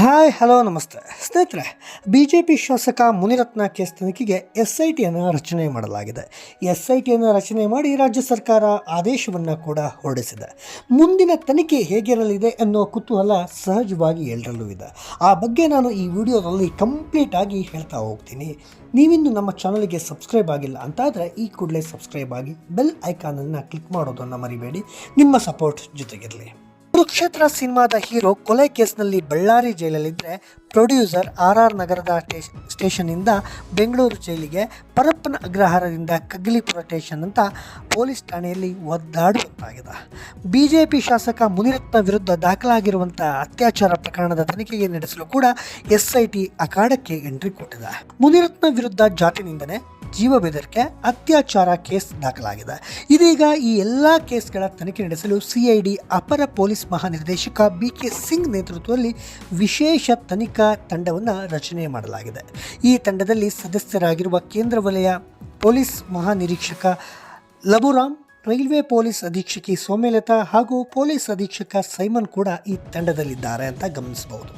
Hi, hello, ನಮಸ್ತೆ. ಸ್ನೇಹಿತರೆ B J P ಶಾಸಕ ಮುನಿರತ್ನ ಕೇಸ್ ತನಿಖೆಗೆ ಎಸ್ ಐ ಟಿಯನ್ನು ರಚನೆ ಮಾಡಲಾಗಿದೆ. ಎಸ್ ಐ ಟಿಯನ್ನು ರಚನೆ ಮಾಡಿ ರಾಜ್ಯ ಸರ್ಕಾರ ಆದೇಶವನ್ನು ಕೂಡ ಹೊರಡಿಸಿದೆ. ಮುಂದಿನ ತನಿಖೆ ಹೇಗಿರಲಿದೆ ಅನ್ನೋ ಕುತೂಹಲ ಸಹಜವಾಗಿ ಎಲ್ಲರಲ್ಲೂ ಇದೆ. ಆ ಬಗ್ಗೆ ನಾನು ಈ ವಿಡಿಯೋದಲ್ಲಿ ಕಂಪ್ಲೀಟ್ ಆಗಿ ಹೇಳ್ತಾ ಹೋಗ್ತೀನಿ. ನೀವಿಂದು ನಮ್ಮ ಚಾನಲ್ಗೆ ಸಬ್ಸ್ಕ್ರೈಬ್ ಆಗಿಲ್ಲ ಅಂತಾದರೆ ಈ ಕೂಡಲೇ ಸಬ್ಸ್ಕ್ರೈಬ್ ಆಗಿ ಬೆಲ್ ಐಕಾನನ್ನು ಕ್ಲಿಕ್ ಮಾಡೋದನ್ನು ಮರಿಬೇಡಿ. ನಿಮ್ಮ ಸಪೋರ್ಟ್ ಜೊತೆಗಿರಲಿ. ಕುರುಕ್ಷೇತ್ರ ಸಿನಿಮಾದ ಹೀರೋ ಕೊಲೆ ಕೇಸ್ನಲ್ಲಿ ಬಳ್ಳಾರಿ ಜೈಲಲ್ಲಿದ್ದರೆ ಪ್ರೊಡ್ಯೂಸರ್ ಆರ್ ಆರ್ ನಗರದ ಟೇ- ಸ್ಟೇಷನ್ನಿಂದ ಬೆಂಗಳೂರು ಜೈಲಿಗೆ ಪರಪ್ಪನ ಅಗ್ರಹಾರದಿಂದ ಕಗ್ಲಿಪುರ ಸ್ಟೇಷನ್ ಅಂತ ಪೊಲೀಸ್ ಠಾಣೆಯಲ್ಲಿ ಒದ್ದಾಡುವಂತಾಗಿದೆ. ಬಿ ಜೆ ಪಿ ಶಾಸಕ ಮುನಿರತ್ನ ವಿರುದ್ಧ ದಾಖಲಾಗಿರುವಂಥ ಅತ್ಯಾಚಾರ ಪ್ರಕರಣದ ತನಿಖೆಗೆ ನಡೆಸಲು ಕೂಡ ಎಸ್ ಐ ಅಖಾಡಕ್ಕೆ ಎಂಟ್ರಿ ಕೊಟ್ಟಿದೆ. ಮುನಿರತ್ನ ವಿರುದ್ಧ ಜಾತಿ ನಿಂದನೆ ಜೀವ ಬೆದರಿಕೆ, ಅತ್ಯಾಚಾರ ಕೇಸ್ ದಾಖಲಾಗಿದೆ. ಇದೀಗ ಈ ಎಲ್ಲ ಕೇಸ್ಗಳ ತನಿಖೆ ನಡೆಸಲು ಸಿಐಡಿ ಅಪರ ಪೊಲೀಸ್ ಮಹಾನಿರ್ದೇಶಕ ಬಿ ಕೆ ಸಿಂಗ್ ನೇತೃತ್ವದಲ್ಲಿ ವಿಶೇಷ ತನಿಖಾ ತಂಡವನ್ನು ರಚನೆ ಮಾಡಲಾಗಿದೆ. ಈ ತಂಡದಲ್ಲಿ ಸದಸ್ಯರಾಗಿರುವ ಕೇಂದ್ರ ವಲಯ ಪೊಲೀಸ್ ಮಹಾನಿರೀಕ್ಷಕ ಲಬುರಾಮ್, ರೈಲ್ವೆ ಪೊಲೀಸ್ ಅಧೀಕ್ಷಕಿ ಸೌಮ್ಯಲತಾ ಹಾಗೂ ಪೊಲೀಸ್ ಅಧೀಕ್ಷಕ ಸೈಮನ್ ಕೂಡ ಈ ತಂಡದಲ್ಲಿದ್ದಾರೆ ಅಂತ ಗಮನಿಸಬಹುದು.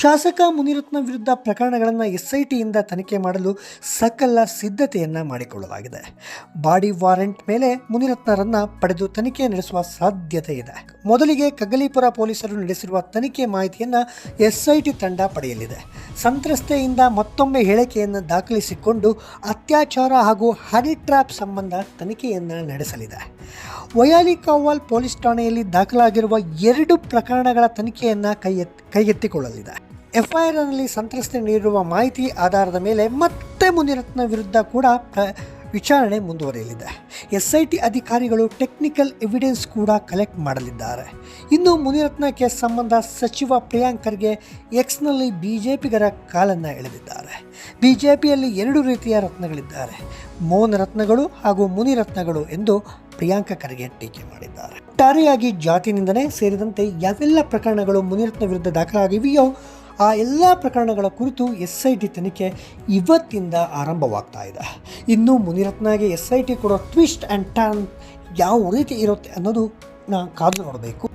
ಶಾಸಕ ಮುನಿರತ್ನ ವಿರುದ್ಧ ಪ್ರಕರಣಗಳನ್ನು ಎಸ್ಐಟಿಯಿಂದ ತನಿಖೆ ಮಾಡಲು ಸಕಲ ಸಿದ್ಧತೆಯನ್ನು ಮಾಡಿಕೊಳ್ಳಲಾಗಿದೆ. ಬಾಡಿ ವಾರೆಂಟ್ ಮೇಲೆ ಮುನಿರತ್ನರನ್ನ ಪಡೆದು ತನಿಖೆ ನಡೆಸುವ ಸಾಧ್ಯತೆ ಇದೆ. ಮೊದಲಿಗೆ ಕಗ್ಗಲೀಪುರ ಪೊಲೀಸರು ನಡೆಸಿರುವ ತನಿಖೆ ಮಾಹಿತಿಯನ್ನು ಎಸ್ಐಟಿ ತಂಡ ಪಡೆಯಲಿದೆ. ಸಂತ್ರಸ್ತೆಯಿಂದ ಮತ್ತೊಮ್ಮೆ ಹೇಳಿಕೆಯನ್ನು ದಾಖಲಿಸಿಕೊಂಡು ಅತ್ಯಾಚಾರ ಹಾಗೂ ಹನಿ ಟ್ರ್ಯಾಪ್ ಸಂಬಂಧ ತನಿಖೆಯನ್ನು ನಡೆಸಲಿದೆ. ವಯಾಲಿ ಕಾವಾಲ್ ಪೊಲೀಸ್ ಠಾಣೆಯಲ್ಲಿ ದಾಖಲಾಗಿರುವ ಎರಡು ಪ್ರಕರಣಗಳ ತನಿಖೆಯನ್ನು ಕೈ ಕೈಗೆತ್ತಿಕೊಳ್ಳಲಿದೆ. ಎಫ್ಐಆರ್ನಲ್ಲಿ ಸಂತ್ರಸ್ತೆ ನೀಡಿರುವ ಮಾಹಿತಿ ಆಧಾರದ ಮೇಲೆ ಮತ್ತೆ ಮುನಿರತ್ನ ವಿರುದ್ಧ ಕೂಡ ವಿಚಾರಣೆ ಮುಂದುವರಿಯಲಿದೆ. ಎಸ್ ಐ ಟಿ ಅಧಿಕಾರಿಗಳು ಟೆಕ್ನಿಕಲ್ ಎವಿಡೆನ್ಸ್ ಕೂಡ ಕಲೆಕ್ಟ್ ಮಾಡಲಿದ್ದಾರೆ. ಇನ್ನು ಮುನಿರತ್ನ ಕೇಸ್ ಸಂಬಂಧ ಸಚಿವ ಪ್ರಿಯಾಂಕ್ ಖರ್ಗೆ ಎಕ್ಸ್ನಲ್ಲಿ ಬಿ ಜೆ ಪಿಗರ ಕಾಲನ್ನು ಎಳೆದಿದ್ದಾರೆ. ಬಿ ಜೆ ಪಿಯಲ್ಲಿ ಎರಡು ರೀತಿಯ ರತ್ನಗಳಿದ್ದಾರೆ. ಮೌನ ರತ್ನಗಳು ಹಾಗೂ ಮುನಿರತ್ನಗಳು ಎಂದು ಪ್ರಿಯಾಂಕ ಖರ್ಗೆ ಟೀಕೆ ಮಾಡಿದ್ದಾರೆ. ಒಟ್ಟಾರೆಯಾಗಿ ಜಾತಿ ನಿಂದನೆ ಸೇರಿದಂತೆ ಯಾವೆಲ್ಲ ಪ್ರಕರಣಗಳು ಮುನಿರತ್ನ ವಿರುದ್ಧ ದಾಖಲಾಗಿವೆಯೋ ಆ ಎಲ್ಲ ಪ್ರಕರಣಗಳ ಕುರಿತು ಎಸ್ ಐ ಟಿ ತನಿಖೆ ಇವತ್ತಿಂದ ಆರಂಭವಾಗ್ತಾ ಇದೆ. ಇನ್ನು ಮುನಿರತ್ನಗೆ ಎಸ್ ಐ ಟಿ ಕೊಡೋ ಟ್ವಿಸ್ಟ್ ಆ್ಯಂಡ್ ಟರ್ನ್ ಯಾವ ರೀತಿ ಇರುತ್ತೆ ಅನ್ನೋದು ನಾ ಕಾದು ನೋಡಬೇಕು.